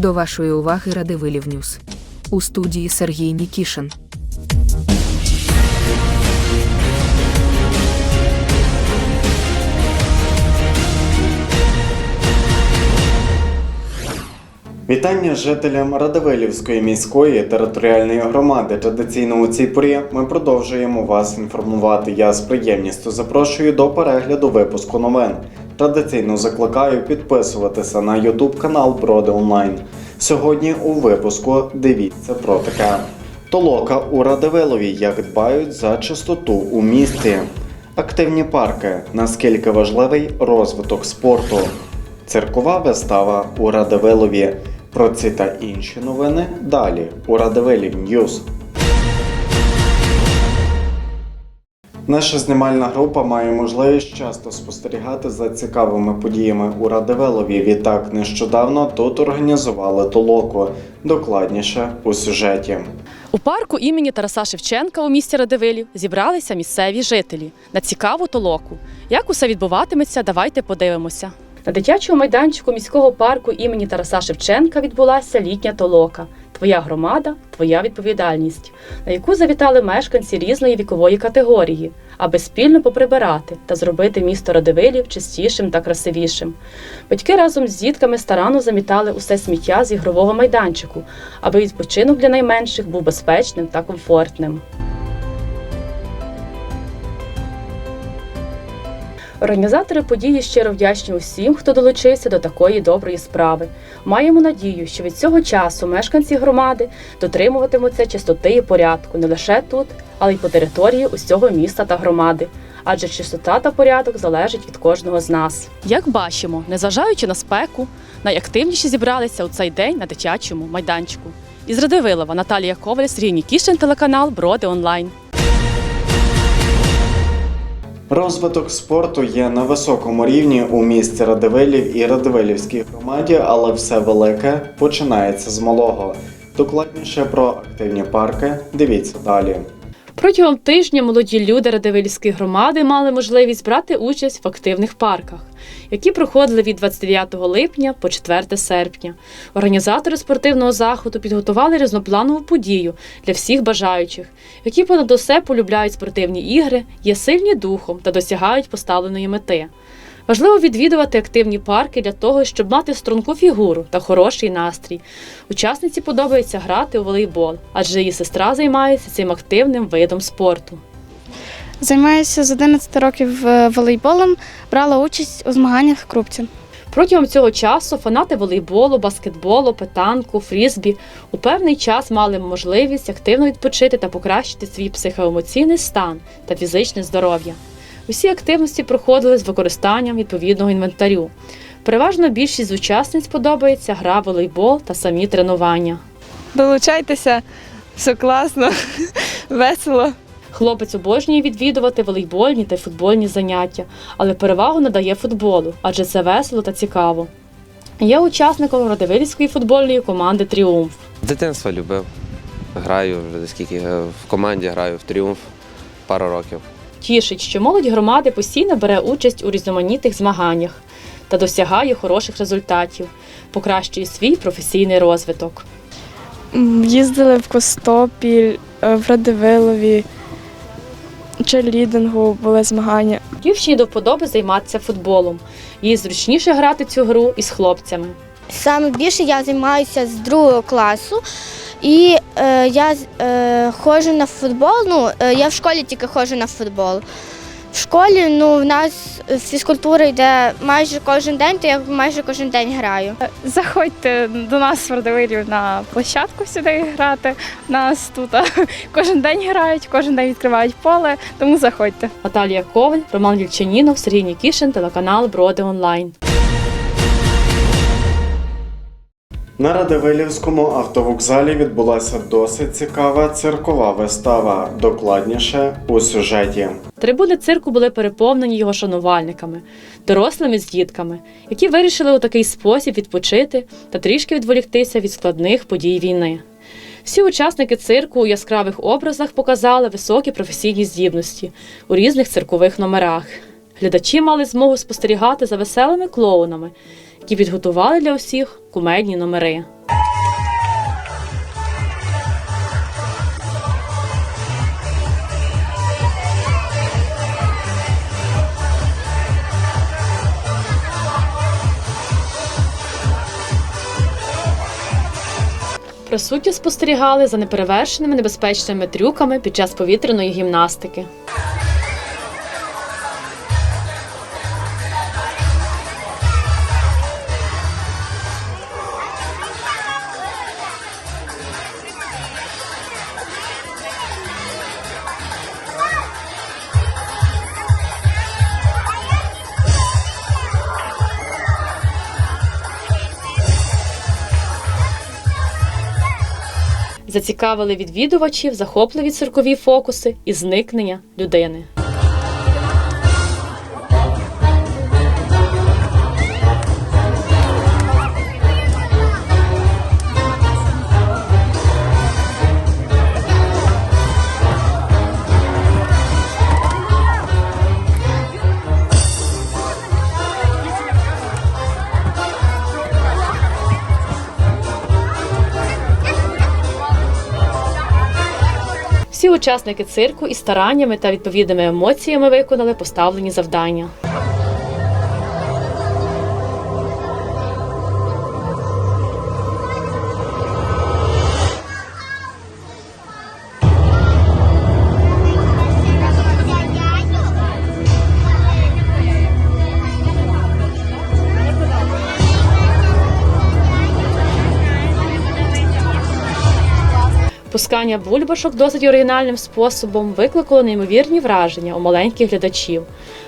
До вашої уваги Радивилів Ньюс. У студії Сергій Нікішин. Вітання жителям Радивилівської міської територіальної громади. Традиційно у цій порі ми продовжуємо вас інформувати. Я з приємністю запрошую до перегляду випуску новин. Традиційно закликаю підписуватися на YouTube канал Броди Онлайн. Сьогодні у випуску дивіться про таке. Толока у Радивилові, як дбають за чистоту у місті. Активні парки. Наскільки важливий розвиток спорту. Циркова вистава у Радивилові. Про ці та інші новини далі у Радивилів Ньюз. Наша знімальна група має можливість часто спостерігати за цікавими подіями у Радивилові. Відтак нещодавно тут організували толоку. Докладніше у сюжеті. У парку імені Тараса Шевченка у місті Радивилів зібралися місцеві жителі на цікаву толоку. Як усе відбуватиметься, давайте подивимося. На дитячому майданчику міського парку імені Тараса Шевченка відбулася літня толока. Твоя громада, твоя відповідальність, на яку завітали мешканці різної вікової категорії, аби спільно поприбирати та зробити місто Радивилів чистішим та красивішим. Батьки разом з дітками старанно замітали усе сміття з ігрового майданчику, аби відпочинок для найменших був безпечним та комфортним. Організатори події щиро вдячні усім, хто долучився до такої доброї справи. Маємо надію, що від цього часу мешканці громади дотримуватимуться чистоти і порядку не лише тут, але й по території усього міста та громади. Адже чистота та порядок залежать від кожного з нас. Як бачимо, незважаючи на спеку, найактивніші зібралися у цей день на дитячому майданчику. Із Радивилова Наталія Коваль, Сергій Нікішин, телеканал Броди Онлайн. Розвиток спорту є на високому рівні у місті Радивилів і Радивилівській громаді, але все велике починається з малого. Докладніше про активні парки дивіться далі. Протягом тижня молоді люди Радивилівської громади мали можливість брати участь в активних парках, які проходили від 29 липня по 4 серпня. Організатори спортивного заходу підготували різнопланову подію для всіх бажаючих, які понад усе полюбляють спортивні ігри, є сильні духом та досягають поставленої мети. Важливо відвідувати активні парки для того, щоб мати струнку фігуру та хороший настрій. Учасниці подобається грати у волейбол, адже її сестра займається цим активним видом спорту. Займаюся з 11 років е, волейболом, брала участь у змаганнях в Крупці. Протягом цього часу фанати волейболу, баскетболу, петанку, фрізбі у певний час мали можливість активно відпочити та покращити свій психоемоційний стан та фізичне здоров'я. Усі активності проходили з використанням відповідного інвентарю. Переважно більшість з учасниць подобається гра волейбол та самі тренування. Долучайтеся, все класно, весело. Хлопець обожнює відвідувати волейбольні та футбольні заняття, але перевагу надає футболу, адже це весело та цікаво. Є учасником Радивилівської футбольної команди Тріумф. З Дитинства любив. Граю вже скільки в команді граю в тріумф пару років. Тішить, що молодь громади постійно бере участь у різноманітних змаганнях та досягає хороших результатів, покращує свій професійний розвиток. Їздили в Костопіль, е, в Радивилові, черлідингу були змагання. Дівчині до вподоби займатися футболом. Їй зручніше грати цю гру із хлопцями. Саме більше я займаюся з другого класу. І е, я е, ходжу на футбол. Ну, е, я в школі тільки ходжу на футбол. В школі ну, в нас фізкультура йде майже кожен день, то я майже кожен день граю. Заходьте до нас в Радивилів на площадку сюди грати. Нас тут а, кожен день грають, кожен день відкривають поле, тому заходьте. Наталія Коваль, Роман Вільчанінов, Сергій Нікішин, телеканал Броди Онлайн. На Радивилівському автовокзалі відбулася досить цікава циркова вистава. Докладніше у сюжеті. Трибуни цирку були переповнені його шанувальниками, дорослими з дітками, які вирішили у такий спосіб відпочити та трішки відволіктися від складних подій війни. Всі учасники цирку у яскравих образах показали високі професійні здібності у різних циркових номерах. Глядачі мали змогу спостерігати за веселими клоунами, які підготували для усіх кумедні номери. Присутні спостерігали за неперевершеними небезпечними трюками під час повітряної гімнастики. Зацікавили відвідувачів захопливі циркові фокуси і зникнення людини. Учасники цирку із стараннями та відповідними емоціями виконали поставлені завдання. Пускання бульбашок досить оригінальним способом викликало неймовірні враження у маленьких глядачів.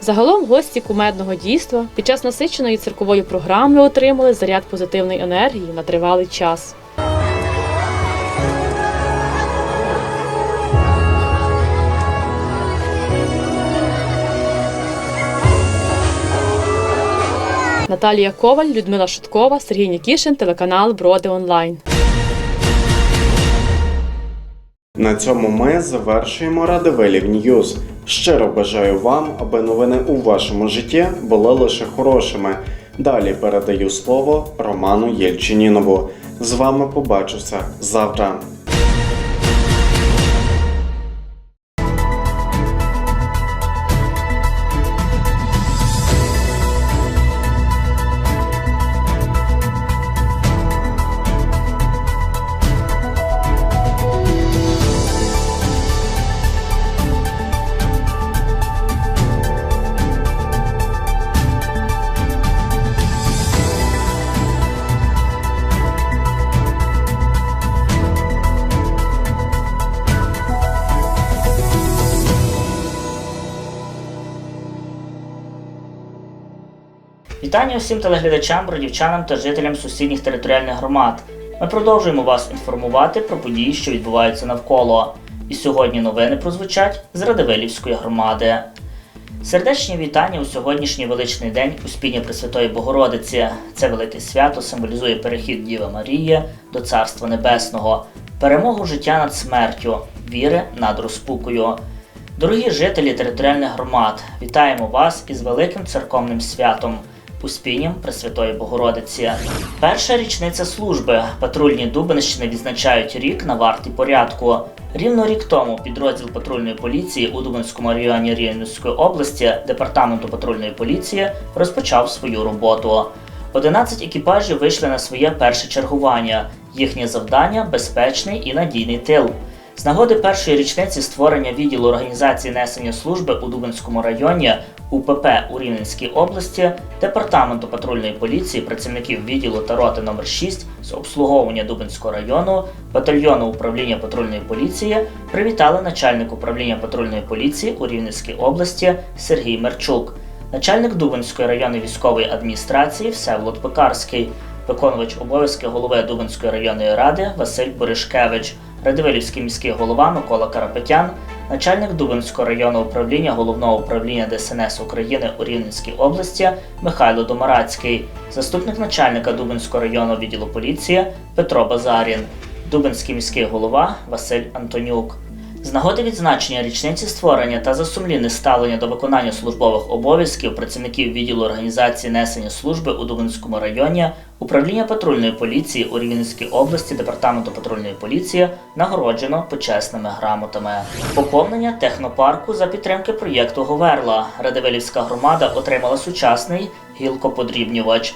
Загалом гості кумедного дійства під час насиченої циркової програми отримали заряд позитивної енергії на тривалий час. Наталія Коваль, Людмила Шуткова, Сергій Нікішин, телеканал Броди Онлайн. На цьому ми завершуємо Радивелів Ньюз. Щиро бажаю вам, аби новини у вашому житті були лише хорошими. Далі передаю слово Роману Єльчинінову. З вами побачуся завтра. Вітання усім телеглядачам, бродівчанам та жителям сусідніх територіальних громад. Ми продовжуємо вас інформувати про події, що відбуваються навколо. І сьогодні новини прозвучать з Радивилівської громади. Сердечні вітання у сьогоднішній величний день Успіння Пресвятої Богородиці. Це велике свято символізує перехід Діви Марії до Царства Небесного, перемогу життя над смертю, віри над розпукою. Дорогі жителі територіальних громад, вітаємо вас із великим церковним святом. Успінням Пресвятої Богородиці. Перша річниця служби. Патрульні Дубинщини відзначають рік на варті порядку. Рівно рік тому підрозділ патрульної поліції у Дубинському районі Рівненської області департаменту патрульної поліції розпочав свою роботу. 11 екіпажів вийшли на своє перше чергування. Їхнє завдання безпечний і надійний тил. З нагоди першої річниці створення відділу організації несення служби у Дубинському районі УПП у Рівненській області, департаменту патрульної поліції, працівників відділу та роти номер 6 з обслуговування Дубинського району, батальйону управління патрульної поліції привітали начальник управління патрульної поліції у Рівненській області Сергій Мерчук, начальник Дубинської районної військової адміністрації Всеволод Пекарський, виконувач обов'язки голови Дубинської районної ради Василь Боришкевич. Радивилівський міський голова Микола Карапетян, начальник Дубинського районного управління головного управління ДСНС України у Рівненській області Михайло Домарацький, заступник начальника Дубинського районного відділу поліції Петро Базарін, Дубинський міський голова Василь Антонюк. З нагоди відзначення річниці створення та за сумлінне ставлення до виконання службових обов'язків працівників відділу організації несення служби у Дубинському районі управління патрульної поліції у Рівненській області департаменту патрульної поліції нагороджено почесними грамотами. Поповнення технопарку за підтримки проєкту Говерла. Радивилівська громада отримала сучасний гілкоподрібнювач.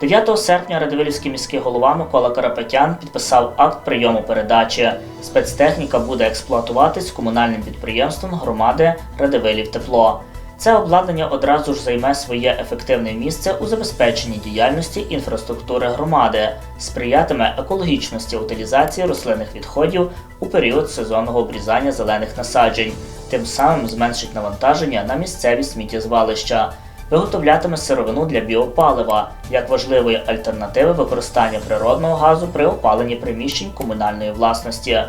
9 серпня Радивилівський міський голова Микола Карапетян підписав акт прийому передачі. Спецтехніка буде експлуатуватись комунальним підприємством громади Радивилів Тепло. Це обладнання одразу ж займе своє ефективне місце у забезпеченні діяльності інфраструктури громади, сприятиме екологічності утилізації рослинних відходів у період сезонного обрізання зелених насаджень, тим самим зменшить навантаження на місцеві сміттєзвалища, виготовлятиме сировину для біопалива як важливої альтернативи використання природного газу при опаленні приміщень комунальної власності.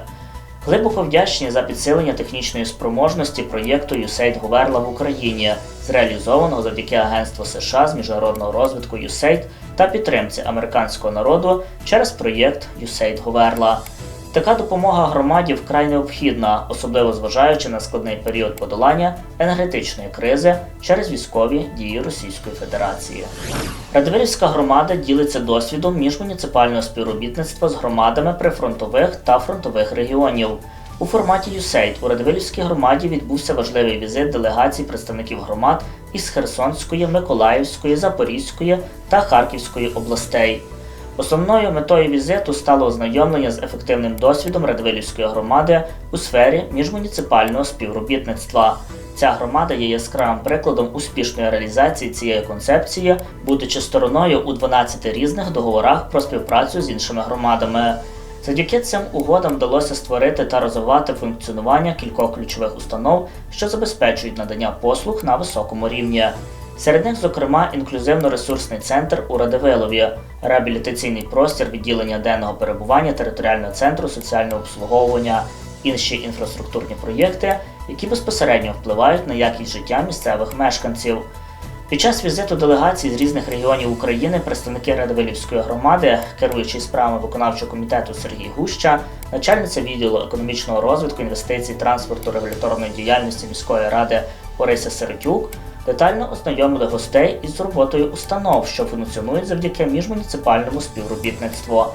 Глибоко вдячні за підсилення технічної спроможності проєкту USAID Говерла в Україні, зреалізованого завдяки Агентству США з міжнародного розвитку USAID та підтримці американського народу через проєкт USAID Говерла. Така допомога громаді вкрай необхідна, особливо зважаючи на складний період подолання енергетичної кризи через військові дії Російської Федерації. Радивилівська громада ділиться досвідом міжмуніципального співробітництва з громадами прифронтових та фронтових регіонів. У форматі USAID у Радивилівській громаді відбувся важливий візит делегацій представників громад із Херсонської, Миколаївської, Запорізької та Харківської областей. Основною метою візиту стало ознайомлення з ефективним досвідом Радивилівської громади у сфері міжмуніципального співробітництва. Ця громада є яскравим прикладом успішної реалізації цієї концепції, будучи стороною у 12 різних договорах про співпрацю з іншими громадами. Завдяки цим угодам вдалося створити та розвивати функціонування кількох ключових установ, що забезпечують надання послуг на високому рівні. Серед них, зокрема, інклюзивно-ресурсний центр у Радивилові, реабілітаційний простір відділення денного перебування територіального центру соціального обслуговування, інші інфраструктурні проєкти, які безпосередньо впливають на якість життя місцевих мешканців. Під час візиту делегацій з різних регіонів України представники Радивилівської громади, керуючий справами виконавчого комітету Сергій Гуща, начальниця відділу економічного розвитку, інвестицій, транспорту, регуляторної діяльності міської ради Орися Серетюк, детально ознайомили гостей із роботою установ, що функціонують завдяки міжмуніципальному співробітництву.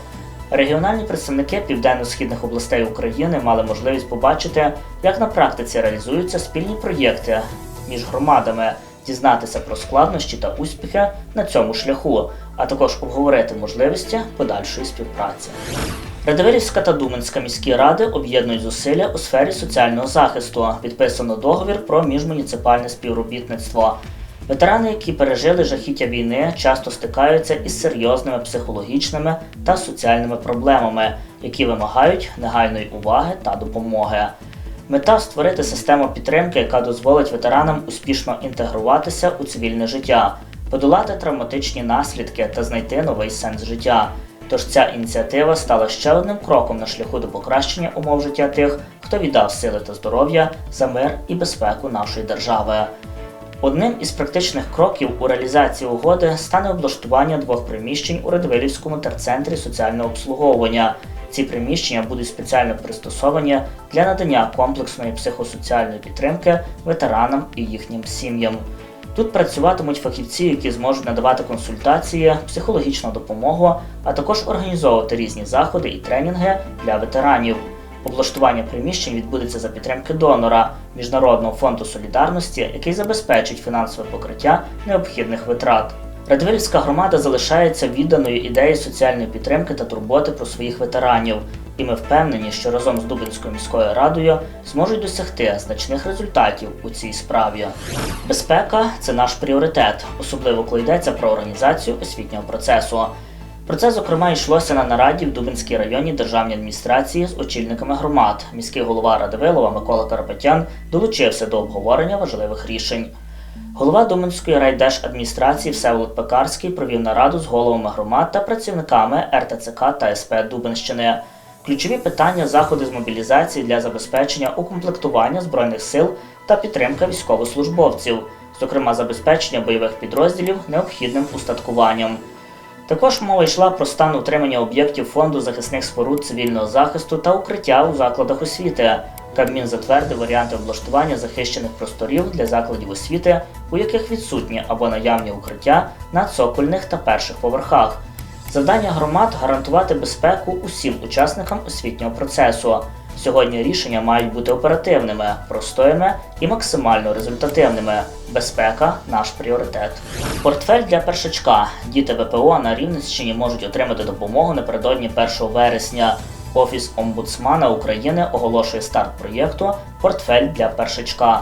Регіональні представники південно-східних областей України мали можливість побачити, як на практиці реалізуються спільні проєкти між громадами, дізнатися про складнощі та успіхи на цьому шляху, а також обговорити можливості подальшої співпраці. Радивилівська та Думенська міські ради об'єднують зусилля у сфері соціального захисту. Підписано договір про міжмуніципальне співробітництво. Ветерани, які пережили жахіття війни, часто стикаються із серйозними психологічними та соціальними проблемами, які вимагають негайної уваги та допомоги. Мета створити систему підтримки, яка дозволить ветеранам успішно інтегруватися у цивільне життя, подолати травматичні наслідки та знайти новий сенс життя. Тож ця ініціатива стала ще одним кроком на шляху до покращення умов життя тих, хто віддав сили та здоров'я за мир і безпеку нашої держави. Одним із практичних кроків у реалізації угоди стане облаштування двох приміщень у Радивилівському терцентрі соціального обслуговування. Ці приміщення будуть спеціально пристосовані для надання комплексної психосоціальної підтримки ветеранам і їхнім сім'ям. Тут працюватимуть фахівці, які зможуть надавати консультації, психологічну допомогу, а також організовувати різні заходи і тренінги для ветеранів. Облаштування приміщень відбудеться за підтримки донора Міжнародного фонду солідарності, який забезпечить фінансове покриття необхідних витрат. Радивилівська громада залишається відданою ідеї соціальної підтримки та турботи про своїх ветеранів, і ми впевнені, що разом з Дубинською міською радою зможуть досягти значних результатів у цій справі. Безпека це наш пріоритет, особливо коли йдеться про організацію освітнього процесу. Про це, зокрема, йшлося на нараді в Дубинській районній державній адміністрації з очільниками громад. Міський голова Радивилова Микола Карпетян долучився до обговорення важливих рішень. Голова Дубинської райдержадміністрації Всеволод Пекарський провів нараду з головами громад та працівниками РТЦК та СП Дубинщини. Ключові питання заходи з мобілізації для забезпечення укомплектування збройних сил та підтримка військовослужбовців, зокрема забезпечення бойових підрозділів необхідним устаткуванням. Також мова йшла про стан утримання об'єктів фонду захисних споруд цивільного захисту та укриття у закладах освіти. Кабмін затвердив варіанти облаштування захищених просторів для закладів освіти, у яких відсутні або наявні укриття на цокольних та перших поверхах. Завдання громад гарантувати безпеку усім учасникам освітнього процесу. Сьогодні рішення мають бути оперативними, простими і максимально результативними. Безпека наш пріоритет. Портфель для першачка. Діти ВПО на Рівненщині можуть отримати допомогу напередодні 1 вересня. Офіс омбудсмана України оголошує старт проєкту Портфель для першачка.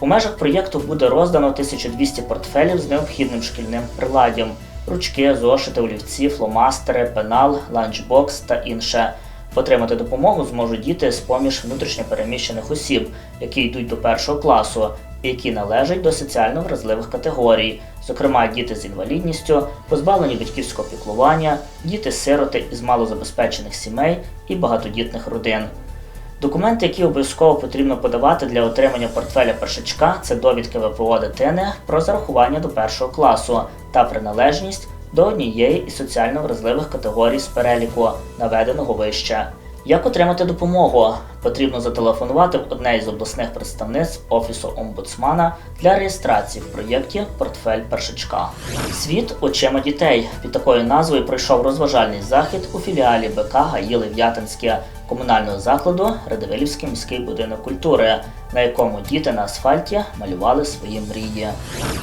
У межах проєкту буде роздано 1200 портфелів з необхідним шкільним приладдям: ручки, зошити, олівці, фломастери, пенал, ланчбокс та інше. Отримати допомогу зможуть діти з поміж внутрішньопереміщених осіб, які йдуть до першого класу, які належать до соціально вразливих категорій, зокрема діти з інвалідністю, позбавлені батьківського піклування, діти-сироти із малозабезпечених сімей і багатодітних родин. Документи, які обов'язково потрібно подавати для отримання портфеля першачка, це довідки ВПО дитини про зарахування до першого класу та приналежність до однієї із соціально вразливих категорій з переліку, наведеного вище. Як отримати допомогу? Потрібно зателефонувати в одне із обласних представництв Офісу омбудсмана для реєстрації в проєкті Портфель першачка. Світ очима дітей під такою назвою пройшов розважальний захід у філіалі БК Гаїли В'ятинське комунального закладу Радивилівський міський будинок культури, на якому діти на асфальті малювали свої мрії.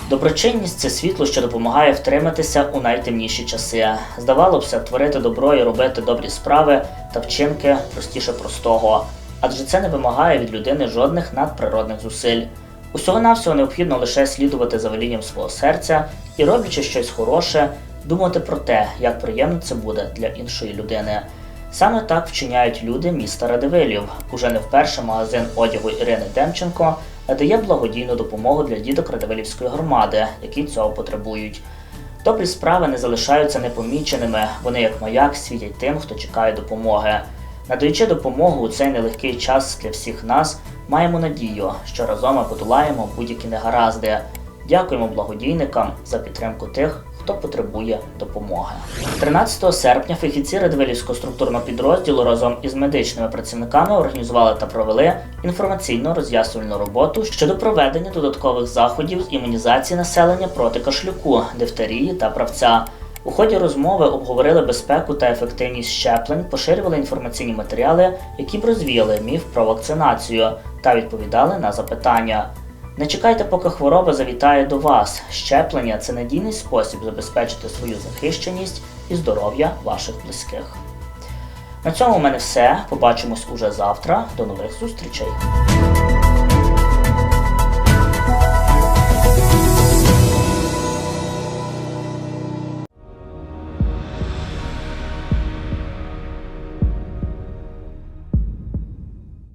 Доброчинність це світло, що допомагає втриматися у найтемніші часи. Здавалося б, творити добро і робити добрі справи та вчинки простіше простого, адже це не вимагає від людини жодних надприродних зусиль. Усього навсього необхідно лише слідувати за велінням свого серця і, роблячи щось хороше, думати про те, як приємно це буде для іншої людини. Саме так вчиняють люди міста Радивилів. Уже не вперше магазин одягу Ірини Демченко надає благодійну допомогу для діток Радивилівської громади, які цього потребують. Добрі справи не залишаються непоміченими, вони як маяк світять тим, хто чекає допомоги. Надаючи допомогу у цей нелегкий час для всіх нас, маємо надію, що разом ми подолаємо будь-які негаразди. Дякуємо благодійникам за підтримку тих, хто потребує допомоги. 13 серпня фахівці Радивилівського структурного підрозділу разом із медичними працівниками організували та провели інформаційно-роз'яснювальну роботу щодо проведення додаткових заходів з імунізації населення проти кашлюку, дифтерії та правця. У ході розмови обговорили безпеку та ефективність щеплень, поширювали інформаційні матеріали, які б розвіяли міф про вакцинацію та відповідали на запитання. Не чекайте, поки хвороба завітає до вас. Щеплення це надійний спосіб забезпечити свою захищеність і здоров'я ваших близьких. На цьому в мене все. Побачимось уже завтра. До нових зустрічей.